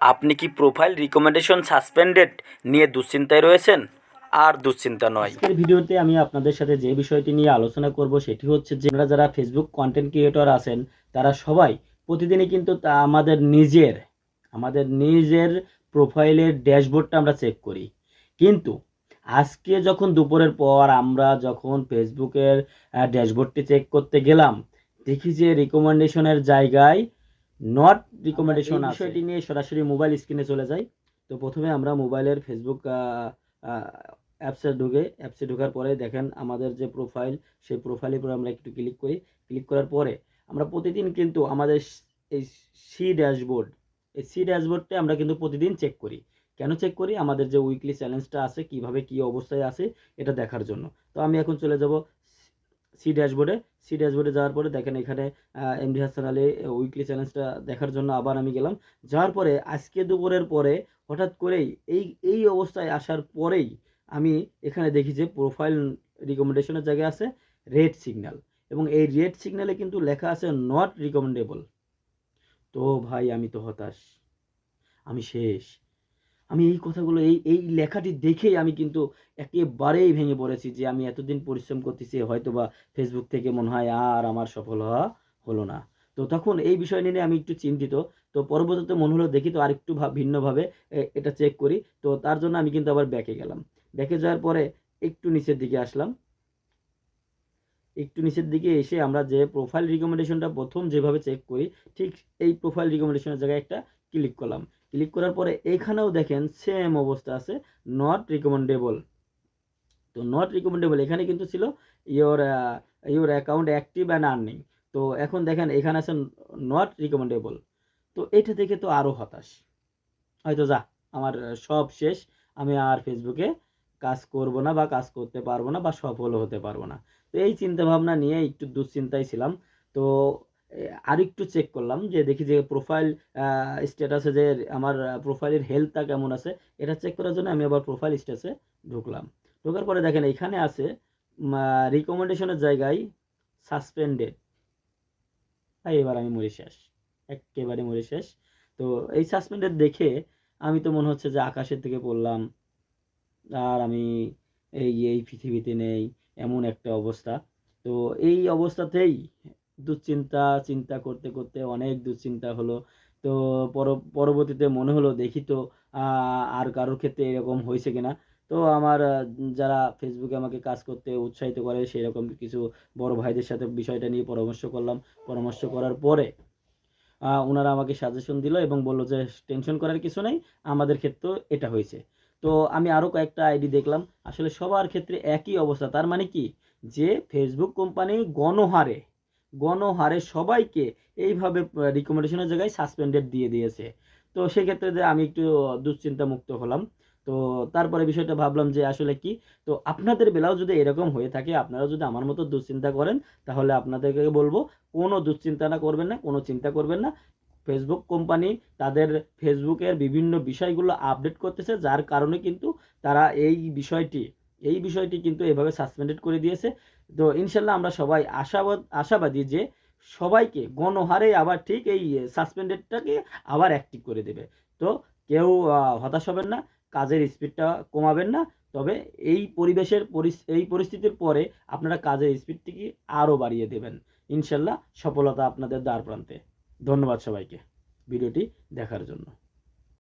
আপনি কি profile recommendation suspended নিয়ে দুশ্চিন্তায় রয়েছেন? আর দুশ্চিন্তা নয়। আজকের ভিডিওতে আমি আপনাদের সাথে যে বিষয়টি নিয়ে আলোচনা করব সেটি হচ্ছে যে আমরা যারা ফেসবুক কন্টেন্ট ক্রিয়েটর আছেন, তারা সবাই প্রতিদিনই কিন্তু তা আমাদের নিজের আমাদের নিজের প্রোফাইলের ড্যাশবোর্ডটা আমরা চেক করি। কিন্তু আজকে যখন দুপুরের পর আমরা যখন ফেসবুকের ড্যাশবোর্ডটি চেক করতে গেলাম, দেখি যে রিকমেন্ডেশনের জায়গায় নট রিকমেন্ডেশন বিষয়টি নিয়ে সরাসরি মোবাইল স্ক্রিনে চলে যাই। তো প্রথমে আমরা মোবাইলের ফেসবুক অ্যাপসে ঢুকে অ্যাপসে ঢোকার পরে দেখেন আমাদের যে প্রোফাইল সেই প্রোফাইলের উপরে আমরা একটু ক্লিক করি। ক্লিক করার পরে আমরা প্রতিদিন কিন্তু আমাদের এই সি ড্যাশবোর্ড এই সি ড্যাশবোর্ডটা আমরা কিন্তু প্রতিদিন চেক করি। কেন চেক করি? আমাদের যে উইকলি চ্যালেঞ্জটা আছে কীভাবে কি অবস্থায় আছে এটা দেখার জন্য। তো আমি এখন চলে যাব সি ড্যাশবোর্ডে সি ড্যাশবোর্ডে যাওয়ার পরে দেখেন এখানে এমডি হাসান আলী উইকলি চ্যালেঞ্জটা দেখার জন্য আবার আমি গেলাম। যাওয়ার পরে আজকে দুপুরের পরে হঠাৎ করেই এই এই অবস্থায় আসার পরেই আমি এখানে দেখি যে প্রোফাইল রিকমেন্ডেশনের জায়গায় আছে রেড সিগন্যাল এবং এই রেড সিগন্যালে কিন্তু লেখা আছে নট রিকমেন্ডেবল তো ভাই, আমি তো হতাশ। আমি শেষ। আমি এই কথাগুলো, এই এই লেখাটি দেখেই আমি কিন্তু একেবারেই ভেঙে পড়েছি যে আমি এতদিন পরিশ্রম করতেছি হয়তো বা ফেসবুক থেকে মনে হয় আর আমার সফল হওয়া হলো না। তো তখন এই বিষয় নিয়ে আমি একটু চিন্তিত। তো পরবর্তীতে মনে হলো দেখি তো আরেকটু ভিন্নভাবে এটা চেক করি। তো তার জন্য আমি কিন্তু আবার ব্যাকে গেলাম। ব্যাকে যাওয়ার পরে একটু নিচের দিকে আসলাম। একটু নিচের দিকে এসে আমরা যে প্রোফাইল রিকমেন্ডেশনটা প্রথম যেভাবে চেক করি, ঠিক এই প্রোফাইল রিকমেন্ডেশনের জায়গায় একটা ক্লিক করলাম। ক্লিক করার পরে এখানেও দেখেন সেম অবস্থা আছে নট রিকমেন্ডেবল তো নট রিকমেন্ডেবল এখানে কিন্তু ছিল your your account active and earning তো এখন দেখেন এখানে আছে নট রিকমেন্ডেবল তো এটা দেখে তো আরও হতাশ। হয়তো যা, আমার সব শেষ, আমি আর ফেসবুকে কাজ করব না বা কাজ করতে পারব না বা সফল হতে পারব না। তো এই চিন্তা ভাবনা নিয়ে একটু দুশ্চিন্তায় ছিলাম। তো আরেকটু চেক করলাম যে দেখি যে প্রোফাইল স্ট্যাটাসে যে আমার প্রোফাইলের হেলথটা কেমন আছে, এটা চেক করার জন্য আমি আবার প্রোফাইল স্ট্যাটাসে ঢুকলাম। ঢোকার পরে দেখেন এখানে আছে রিকমেন্ডেশনের জায়গায় সাসপেন্ডেড তাই এবার আমি মরে শেষ, একেবারে মরে শেষ। তো এই সাসপেন্ডেড দেখে আমি তো মনে হচ্ছে যে আকাশের থেকে পড়লাম, আর আমি এই এই পৃথিবীতে নেই, এমন একটা অবস্থা। তো এই অবস্থাতেই দুশ্চিন্তা, চিন্তা করতে করতে অনেক দুশ্চিন্তা হলো। তো পরবর্তীতে মনে হলো দেখি তো আর কারোর ক্ষেত্রে এরকম হয়েছে কিনা। তো আমার, যারা ফেসবুকে আমাকে কাজ করতে উৎসাহিত করে সেই রকম কিছু বড় ভাইদের সাথে বিষয়টা নিয়ে পরামর্শ করলাম। পরামর্শ করার পরে ওনারা আমাকে সাজেশন দিল এবং বলল যে টেনশন করার কিছু নেই, আমাদের ক্ষেত্রেও এটা হয়েছে। তো আমি আরও কয়েকটা আইডি দেখলাম। আসলে সবার ক্ষেত্রে একই অবস্থা। তার মানে কি? যে ফেসবুক কোম্পানি গণহারে গণহারে সবাইকে এইভাবে রিকমেন্ডেশনের জায়গায় সাসপেন্ডেড দিয়ে দিয়েছে। তো সেক্ষেত্রে যে আমি একটু দুশ্চিন্তা মুক্ত হলাম। তো তারপরে বিষয়টা ভাবলাম যে আসলে কি? তো আপনাদের বেলাও যদি এরকম হয়ে থাকে, আপনারা যদি আমার মতো দুশ্চিন্তা করেন, তাহলে আপনাদেরকে বলব, কোনো দুশ্চিন্তা না করবেন না, কোনো চিন্তা করবেন না। ফেসবুক কোম্পানি তাদের ফেসবুকের বিভিন্ন বিষয়গুলো আপডেট করতেছে, যার কারণে কিন্তু তারা এই বিষয়টি এই বিষয়টি কিন্তু এভাবে সাসপেন্ডেড করে দিয়েছে। তো ইনশাল্লাহ আমরা সবাই আশাবাদ, আশাবাদী যে সবাইকে গণহারে আবার ঠিক এই সাসপেন্ডেডটাকে আবার অ্যাক্টিভ করে দেবে। তো কেউ হতাশ হবেন না, কাজের স্পিডটা কমাবেন না। তবে এই পরিবেশের এই পরিস্থিতির পরে আপনারা কাজের স্পিডটিকে আরও বাড়িয়ে দেবেন। ইনশাল্লাহ সফলতা আপনাদের দ্বার প্রান্তে। ধন্যবাদ সবাইকে ভিডিওটি দেখার জন্য।